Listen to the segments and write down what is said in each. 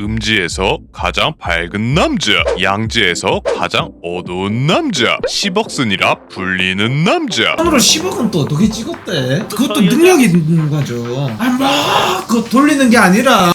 음지에서 가장 밝은 남자, 양지에서 가장 어두운 남자, 10억 쓴이라 불리는 남자. 손으로 10억은 또 어떻게 찍었대? 그것도 능력이 있는 거죠. 아막 그거 돌리는 게 아니라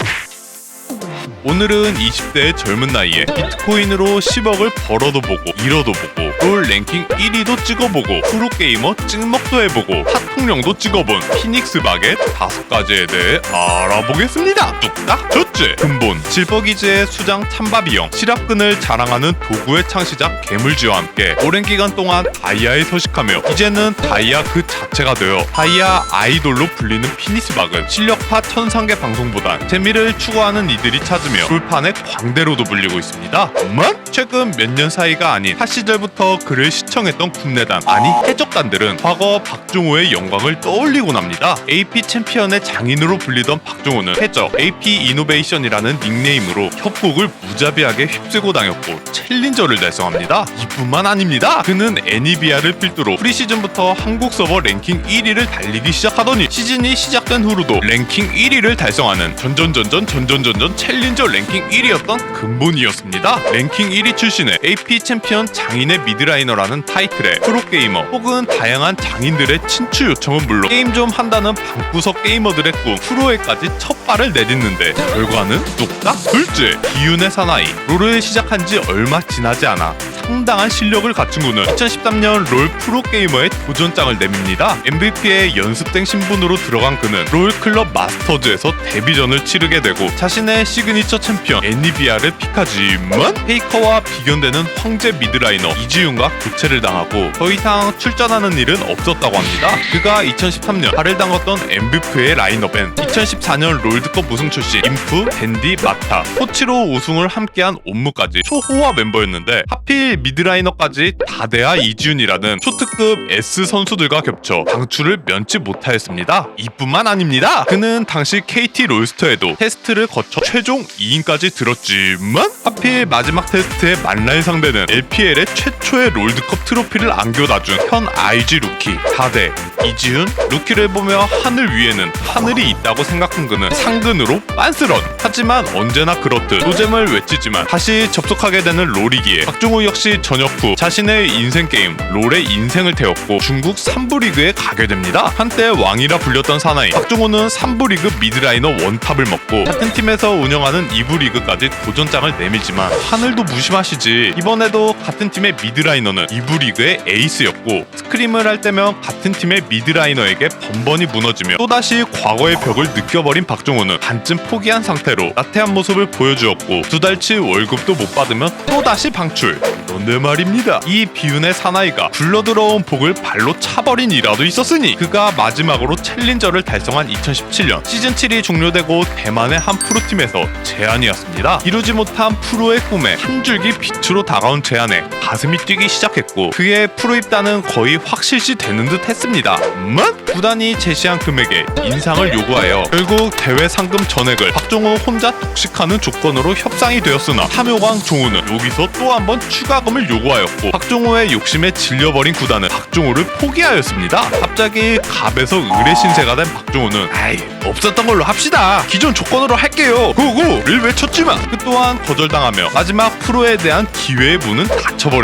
오늘은 20대의 젊은 나이에 비트코인으로 10억을 벌어도 보고 잃어도 보고 롤 랭킹 1위도 찍어보고 프로게이머 찍먹도 해보고 핫통령도 찍어본 피닉스 바겟 다섯 가지에 대해 알아보겠습니다. 뚝딱 첫째 근본 질퍽이즈의 수장 참바비형 실압근을 자랑하는 도구의 창시자 괴물쥐와 함께 오랜 기간 동안 다이아에 서식하며 이제는 다이아 그 자체가 되어 다이아 아이돌로 불리는 피니스 박은 실력파 천상계 방송보단 재미를 추구하는 이들이 찾 으며 롤판의 광대로도 불리고 있습니다. 만 최근 몇 년 사이가 아닌 핫 시절부터 그를 시청했던 국내단 아니 해적단들은 과거 박종호의 영광을 떠올리곤 합니다. AP 챔피언의 장인으로 불리던 박종호는 해적 AP 이노베이션이라는 닉네임으로 협곡을 무자비하게 휩쓸고 다녔고 챌린저를 달성합니다. 이뿐만 아닙니다. 그는 애니비아를 필두로 프리시즌부터 한국 서버 랭킹 1위를 달리기 시작하더니 시즌이 시작된 후로도 랭킹 1위를 달성하는 전전전전 전전전전 챌린저 랭킹 1위였던 근본이었습니다. 랭킹 1위 출신의 AP 챔피언 장인의 미드라이너라는 타이틀에 프로게이머 혹은 다양한 장인들의 친추 요청은 물론 게임 좀 한다는 방구석 게이머들의 꿈 프로에까지 첫 발을 내딛는데 결과는 뚝딱 둘째 기운의 사나이 롤을 시작한 지 얼마 지나지 않아 상당한 실력을 갖춘 그는 2013년 롤 프로게이머의 도전장을 내밉니다. MVP의 연습생 신분으로 들어간 그는 롤 클럽 마스터즈에서 데뷔전을 치르게 되고 자신의 시그니처 챔피언 애니비아를 픽하지만 페이커와 비견되는 황제 미드라이너 이지윤과 교체를 당하고 더 이상 출전하는 일은 없었다고 합니다. 그가 2013년 발을 담갔던 MVP의 라인업엔 2014년 롤드컵 우승 출신 인프, 댄디, 마타, 코치로 우승을 함께한 옴무까지 초호화 멤버였는데 하필 미드라이너까지 다대하 이지윤이라는 초특급 S 선수들과 겹쳐 방출을 면치 못하였습니다. 이뿐만 아닙니다. 그는 당시 KT 롤스터에도 테스트를 거쳐 최종 2인까지 들었지만 하필 마지막 테스트의 만날 상대는 LPL의 최초의 롤드컵 트로피를 안겨다준 현 IG 루키 4대 이지훈 루키를 보며 하늘 위에는 하늘이 있다고 생각한 그는 상근으로 빤스런 하지만 언제나 그렇듯 노잼을 외치지만 다시 접속하게 되는 롤이기에 박종호 역시 전역 후 자신의 인생 게임 롤에 인생을 태웠고 중국 3부 리그에 가게 됩니다. 한때 왕이라 불렸던 사나이 박종호는 3부 리그 미드라이너 원탑을 먹고 같은 팀에서 운영하는 2부 리그까지 도전장을 내밀지만 하늘도 무심하시지. 이번에도 같은 팀의 미드라이너는 2부 리그의 에이스였고 스크림을 할 때면 같은 팀의 미드라이너에게 번번이 무너지며 또다시 과거의 벽을 느껴버린 박종호는 반쯤 포기한 상태로 나태한 모습을 보여주었고 두 달치 월급도 못 받으면 또다시 방출 그런데 말입니다. 이 비운의 사나이가 굴러 들어온 복을 발로 차버린 일화도 있었으니 그가 마지막으로 챌린저를 달성한 2017년 시즌 7이 종료되고 대만의 한 프로팀에서 제안이었습니다. 이루지 못한 프로의 꿈에 한 줄기 빛으로 다가온 제안에 가슴이 뛰기 시작했고 그의 프로 입단은 거의 확실시 되는 듯 했습니다 만 구단이 제시한 금액에 인상을 요구하여 결국 대회 상금 전액을 박종호 혼자 독식하는 조건으로 협상이 되었으나 탐욕왕 종호는 여기서 또 한 번 추가금을 요구하였고 박종호의 욕심에 질려버린 구단은 박종호를 포기하였습니다. 갑자기 갑에서 의뢰 신세가 된 박종호는 아이 없었던 걸로 합시다. 기존 조건으로 할게요. 고고 를 외쳤지만 그 또한 거절당하며 마지막 프로에 대한 기회의 문은 닫혀버렸습니다.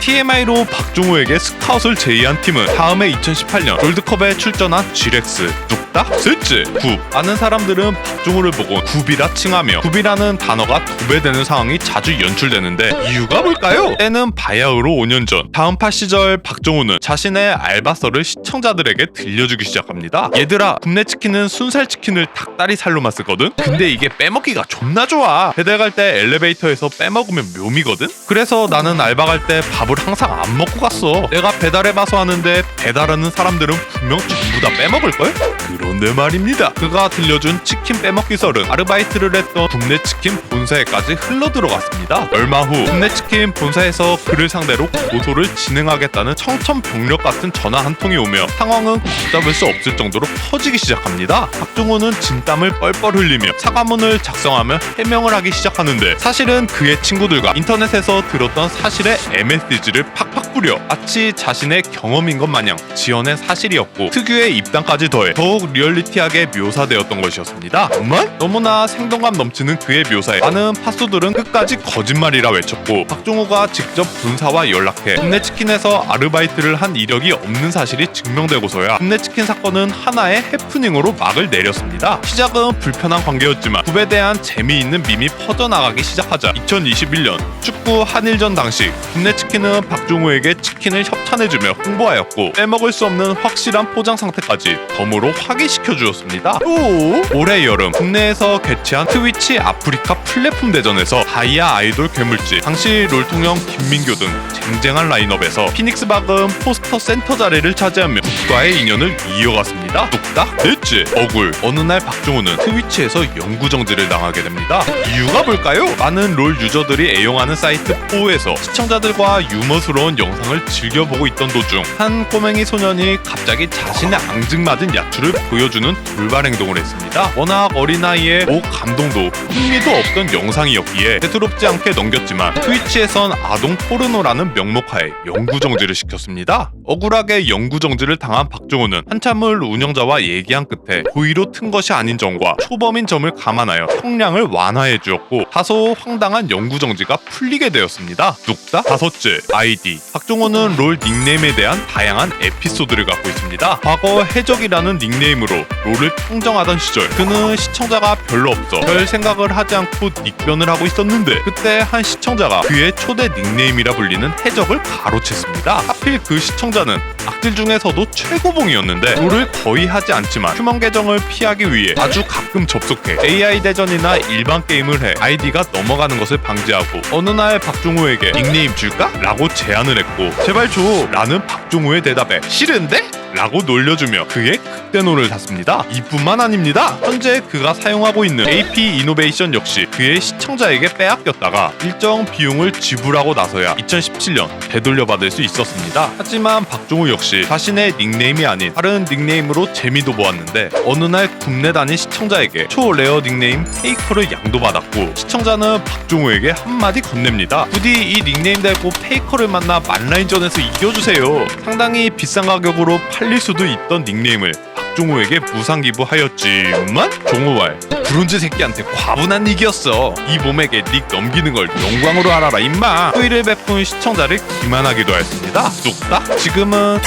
TMI로 박종호에게 스카웃을 제의한 팀은 다음해 2018년 롤드컵에 출전한 GRX 뚝딱 셋째 굽. 아는 사람들은 박종호를 보고 굽이라 칭하며 굽이라는 단어가 도배되는 상황이 자주 연출되는데 이유가 뭘까요? 때는 바야흐로 5년 전 다음 파 시절 박종호는 자신의 알바서를 시청자들에게 들려주기 시작합니다. 얘들아 굽네 치킨은 순살 치킨을 닭다리 살로만 쓰거든? 근데 이게 빼먹기가 존나 좋아. 배달 갈 때 엘리베이터에서 빼먹으면 묘미거든? 그래서 나는 알바 갈 때 밥을 항상 안 먹고 갔어. 내가 배달해 봐서 하는데 배달하는 사람들은 분명 전부 다 빼먹을걸? 그런데 말입니다. 그가 들려준 치킨 빼먹기 썰은 아르바이트를 했던 국내 치킨 본사에까지 흘러 들어갔습니다. 얼마 후 국내 치킨 본사에서 그를 상대로 고소를 진행하겠다는 청천벽력 같은 전화 한 통이 오며 상황은 걷잡을 수 없을 정도로 커지기 시작합니다. 박종호는 진땀을 뻘뻘 흘리며 사과문을 작성하며 해명을 하기 시작하는데 사실은 그의 친구들과 인터넷에서 들었던 사실의 MSG를 팍팍 뿌려 마치 자신의 경험인 것 마냥 지어낸 사실이었고 특유의 입담까지 더해 더욱 리얼리티하게 묘사되었던 것이었습니다. 정말? 너무나 생동감 넘치는 그의 묘사에 많은 파수들은 끝까지 거짓말이라 외쳤고 박종호가 직접 군사와 연락해 홈내치킨에서 아르바이트를 한 이력이 없는 사실이 증명되고서야 홈내치킨 사건은 하나의 해프닝으로 막을 내렸습니다. 시작은 불편한 관계였지만 후배에 대한 재미있는 밈이 퍼져나가기 시작하자 2021년 축구 한일전 당시 홈내치킨은 박종호에게 치킨을 협 찬해주며 홍보하였고 빼먹을 수 없는 확실한 포장 상태까지 덤으로 확인시켜 주었습니다. 또 올해 여름 국내에서 개최한 트위치 아프리카 플랫폼 대전에서 다이아 아이돌 괴물지 당시 롤통령 김민교 등 쟁쟁한 라인업에서 피닉스 박은 포스터 센터 자리를 차지하며 국가의 인연을 이어갔습니다. 뚝딱 넷째 억울 어느 날 박종호는 트위치에서 영구 정지를 당하게 됩니다. 이유가 뭘까요? 많은 롤 유저들이 애용하는 사이트 4에서 시청자들과 유머스러운 영상을 즐겨보고 있던 도중 한 꼬맹이 소년이 갑자기 자신의 앙증맞은 야추를 보여주는 돌발 행동을 했습니다. 워낙 어린 나이에 오 감동도 흥미도 없던 영상이었기에 대수롭지 않게 넘겼지만 트위치에선 아동 포르노라는 명목하에 영구 정지를 시켰습니다. 억울하게 영구 정지를 당한 박종호는 한참을 운영자와 얘기한 끝에 고의로 튼 것이 아닌 점과 초범인 점을 감안하여 형량을 완화해 주었고 다소 황당한 영구 정지가 풀리게 되었습니다. 뚝딱 다섯째 아이디 박종호는 롤닉 네임에 대한 다양한 에피소드를 갖고 있습니다. 과거 해적이라는 닉네임으로 롤을 평정하던 시절 그는 시청자가 별로 없어 별 생각을 하지 않고 닉변을 하고 있었는데 그때 한 시청자가 그의 초대 닉네임이라 불리는 해적을 가로챘습니다. 하필 그 시청자는 악질 중에서도 최고봉이었는데 롤을 거의 하지 않지만 휴먼 계정을 피하기 위해 아주 가끔 접속해 AI 대전이나 일반 게임을 해 아이디가 넘어가는 것을 방지하고 어느 날 박종호에게 닉네임 줄까? 라고 제안을 했고 제발 줘 라는 박종호의 대답에 싫은데? 라고 놀려주며 그의 극대노를 샀습니다. 이뿐만 아닙니다. 현재 그가 사용하고 있는 AP 이노베이션 역시 그의 시청자에게 빼앗겼다가 일정 비용을 지불하고 나서야 2017년 되돌려받을 수 있었습니다. 하지만 박종호 역시 자신의 닉네임이 아닌 다른 닉네임으로 재미도 보았는데 어느 날 국내 단위 시청자에게 초레어 닉네임 페이커를 양도받았고 시청자는 박종호에게 한마디 건넵니다. 부디 이 닉네임 달고 페이커를 만나 만라인전에서 이겨주세요. 상당히 비싼 가격으로 팔릴 수도 있던 닉네임을 박종호에게 무상 기부하였지만 종호왈 브론즈 새끼한테 과분한 얘기였어. 이 몸에게 닉 넘기는 걸 영광으로 알아라 임마. 후의를 베푼 시청자를 기만하기도 하였습니다. 뚝딱. 지금은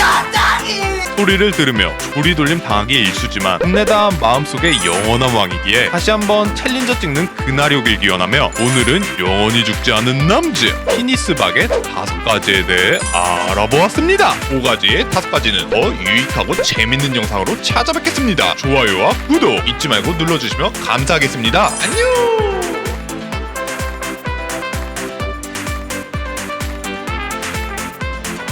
소리를 들으며 조리 돌림 당하기 일쑤지만 끝내다 마음속에 영원한 왕이기에 다시 한번 챌린저 찍는 그날이 오길 기원하며 오늘은 영원히 죽지 않은 남자 피니스 박의 다섯 가지에 대해 알아보았습니다. 5가지의 다섯 가지는 더 유익하고 재밌는 영상으로 찾아뵙겠습니다. 좋아요와 구독 잊지 말고 눌러주시면 감사하겠습니다. 안녕